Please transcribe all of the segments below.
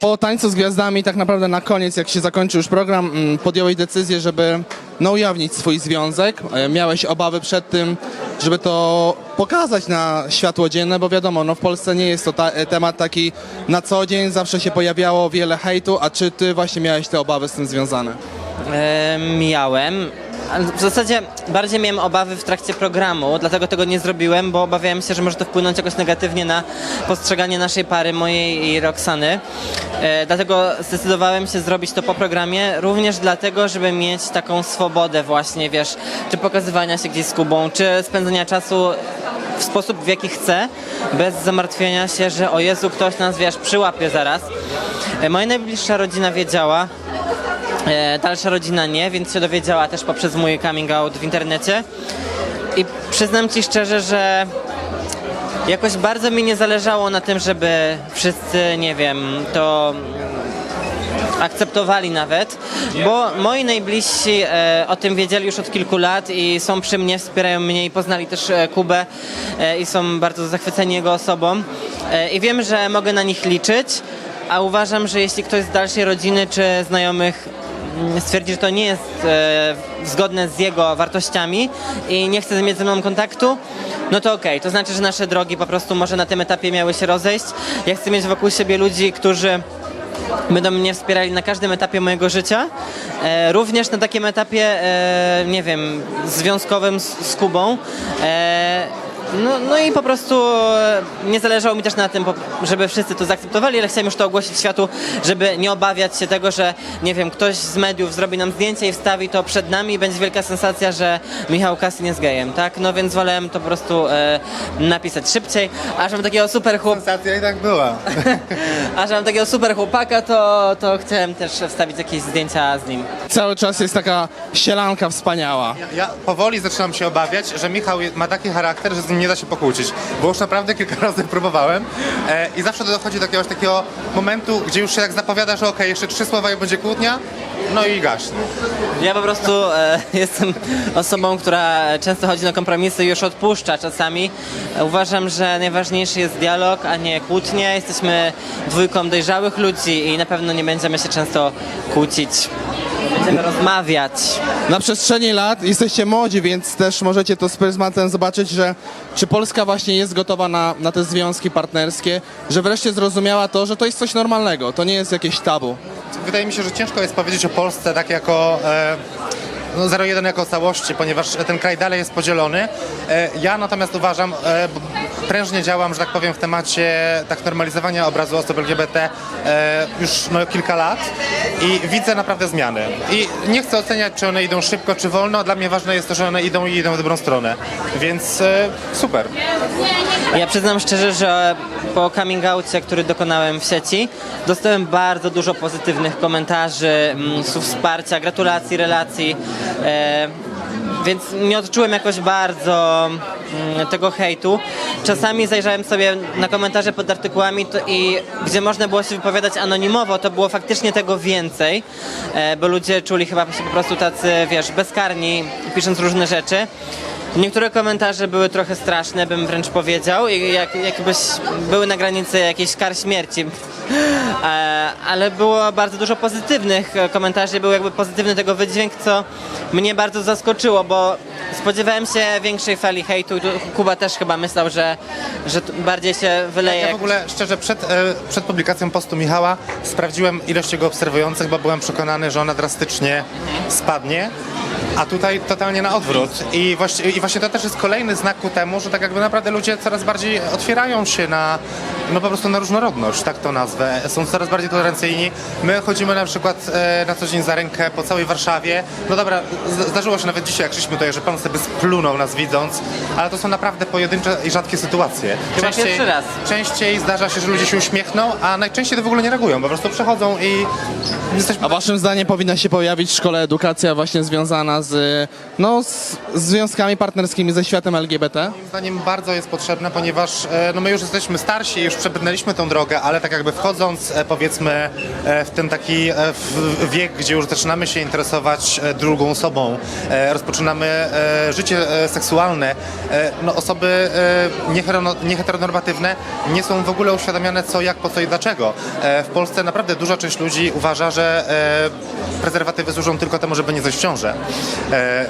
Po tańcu z gwiazdami, tak naprawdę na koniec, jak się zakończył już program, mm, podjąłeś decyzję, żeby no, ujawnić swój związek. E, Miałeś obawy przed tym, żeby to pokazać na światło dzienne, bo wiadomo, no, w Polsce nie jest to ta, e, temat taki na co dzień, zawsze się pojawiało wiele hejtu, a czy ty właśnie miałeś te obawy z tym związane? E, miałem. W zasadzie bardziej miałem obawy w trakcie programu, dlatego tego nie zrobiłem, bo obawiałem się, że może to wpłynąć jakoś negatywnie na postrzeganie naszej pary, mojej i Roxany. E, dlatego zdecydowałem się zrobić to po programie, również dlatego, żeby mieć taką swobodę właśnie, wiesz, czy pokazywania się gdzieś z Kubą, czy spędzania czasu w sposób, w jaki chcę, bez zamartwienia się, że o Jezu, ktoś nas, wiesz, przyłapie zaraz. E, moja najbliższa rodzina wiedziała, dalsza rodzina nie, więc się dowiedziała też poprzez mój coming out w internecie. I przyznam ci szczerze, że jakoś bardzo mi nie zależało na tym, żeby wszyscy, nie wiem, to akceptowali nawet, bo moi najbliżsi e, o tym wiedzieli już od kilku lat i są przy mnie, wspierają mnie i poznali też e, Kubę e, i są bardzo zachwyceni jego osobą e, i wiem, że mogę na nich liczyć, a uważam, że jeśli ktoś z dalszej rodziny czy znajomych stwierdzi, że to nie jest e, zgodne z jego wartościami i nie chce mieć ze mną kontaktu, no to okej, to znaczy, że nasze drogi po prostu może na tym etapie miały się rozejść. Ja chcę mieć wokół siebie ludzi, którzy będą mnie wspierali na każdym etapie mojego życia. E, również na takim etapie, e, nie wiem, związkowym z, z Kubą. E, no, no i po prostu e, nie zależało mi też na tym, żeby wszyscy to zaakceptowali, ale chciałem już to ogłosić światu, żeby nie obawiać się tego, że nie wiem, ktoś z mediów zrobi nam zdjęcie i wstawi to przed nami i będzie wielka sensacja, że Michał Kasyn jest gejem, tak? No więc wolałem to po prostu e, napisać szybciej, a że mam takiego super chłop, Sensacja i tak była. a że mam takiego super chłopaka, to, to chciałem też wstawić jakieś zdjęcia z nim. Cały czas jest taka sielanka wspaniała. Ja powoli zaczynam się obawiać, że Michał ma taki charakter, że z nim nie da się pokłócić. Bo już naprawdę kilka razy próbowałem e, i zawsze dochodzi do jakiegoś takiego momentu, gdzie już się tak zapowiada, że okej, jeszcze trzy słowa i będzie kłótnia, no i gaśnie. Ja po prostu e, jestem osobą, która często chodzi na kompromisy i już odpuszcza czasami. Uważam, że najważniejszy jest dialog, a nie kłótnie. Jesteśmy dwójką dojrzałych ludzi i na pewno nie będziemy się często kłócić. Będziemy rozmawiać. Na przestrzeni lat jesteście młodzi, więc też możecie to z pryzmatem zobaczyć, że czy Polska właśnie jest gotowa na, na te związki partnerskie, że wreszcie zrozumiała to, że to jest coś normalnego, to nie jest jakieś tabu. Wydaje mi się, że ciężko jest powiedzieć o Polsce tak jako... E, no 0,1 jako całości, ponieważ ten kraj dalej jest podzielony. E, Ja natomiast uważam, e, prężnie działam, że tak powiem, w temacie tak normalizowania obrazu osób LGBT e, już no, kilka lat i widzę naprawdę zmiany. I nie chcę oceniać, czy one idą szybko, czy wolno. Dla mnie ważne jest to, że one idą i idą w dobrą stronę. Więc e, super. Ja przyznam szczerze, że po coming outie, który dokonałem w sieci, dostałem bardzo dużo pozytywnych komentarzy, mm, słów wsparcia, gratulacji, relacji. E, więc nie odczułem jakoś bardzo mm, tego hejtu. Czasami zajrzałem sobie na komentarze pod artykułami to, i gdzie można było się wypowiadać anonimowo, to było faktycznie tego więcej, e, bo ludzie czuli chyba się po prostu tacy, wiesz, bezkarni, pisząc różne rzeczy. Niektóre komentarze były trochę straszne, bym wręcz powiedział, i jak, były na granicy jakiejś kar śmierci. E, Ale było bardzo dużo pozytywnych komentarzy, był jakby pozytywny tego wydźwięk, co mnie bardzo zaskoczyło, bo spodziewałem się większej fali hejtu i tu Kuba też chyba myślał, że, że bardziej się wyleje. Ja w ogóle szczerze przed, e, przed publikacją postu Michała sprawdziłem ilość jego obserwujących, bo byłem przekonany, że ona drastycznie spadnie. A tutaj totalnie na odwrót. I właśnie, I właśnie to też jest kolejny znak ku temu, że tak jakby naprawdę ludzie coraz bardziej otwierają się na, no po prostu na różnorodność, tak to nazwę. Są coraz bardziej tolerancyjni. My chodzimy na przykład e, na co dzień za rękę po całej Warszawie. No dobra, z- zdarzyło się nawet dzisiaj, jak szliśmy tutaj, że pan sobie splunął nas widząc, ale to są naprawdę pojedyncze i rzadkie sytuacje. Chyba pierwszy raz. Częściej zdarza się, że ludzie się uśmiechną, a najczęściej to w ogóle nie reagują, po prostu przechodzą i jesteśmy... A waszym zdaniem powinna się pojawić w szkole edukacja właśnie związana z, no, z związkami partnerskimi ze światem LGBT? Moim zdaniem bardzo jest potrzebne, ponieważ e, no my już jesteśmy starsi, już przebrnęliśmy tą drogę, ale tak jakby wchodząc e, powiedzmy e, w ten taki wiek, gdzie już zaczynamy się interesować drugą osobą, rozpoczynamy życie seksualne, no osoby nieheterono- nieheteronormatywne nie są w ogóle uświadamiane co, jak, po co i dlaczego. W Polsce naprawdę duża część ludzi uważa, że prezerwatywy służą tylko temu, żeby nie zajść w ciążę. E,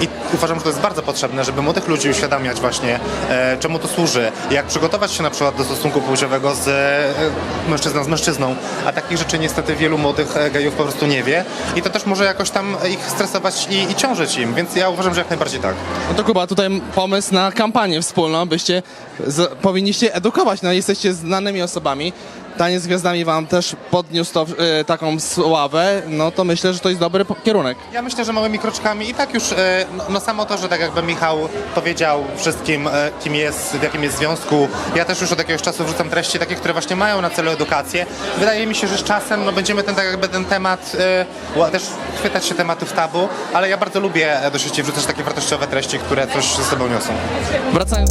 I uważam, że to jest bardzo potrzebne, żeby młodych ludzi uświadamiać właśnie, e, czemu to służy, jak przygotować się na przykład do stosunku płciowego z e, mężczyzną z mężczyzną, a takich rzeczy niestety wielu młodych gejów po prostu nie wie i to też może jakoś tam ich stresować i, i ciążyć im, więc ja uważam, że jak najbardziej tak. No to Kuba, tutaj pomysł na kampanię wspólną, byście z, powinniście edukować, no jesteście znanymi osobami. Taniec z Gwiazdami wam też podniósł to, e, taką sławę, no to myślę, że to jest dobry po- kierunek. Ja myślę, że małymi kroczkami i tak już, e, no, no samo to, że tak jakby Michał powiedział wszystkim, e, kim jest, w jakim jest związku, ja też już od jakiegoś czasu wrzucam treści takie, które właśnie mają na celu edukację. Wydaje mi się, że z czasem no, będziemy ten, tak jakby ten temat, e, ła- też chwytać się tematów tabu, ale ja bardzo lubię e, do sieci wrzucać takie wartościowe treści, które coś ze sobą niosą. Wracając...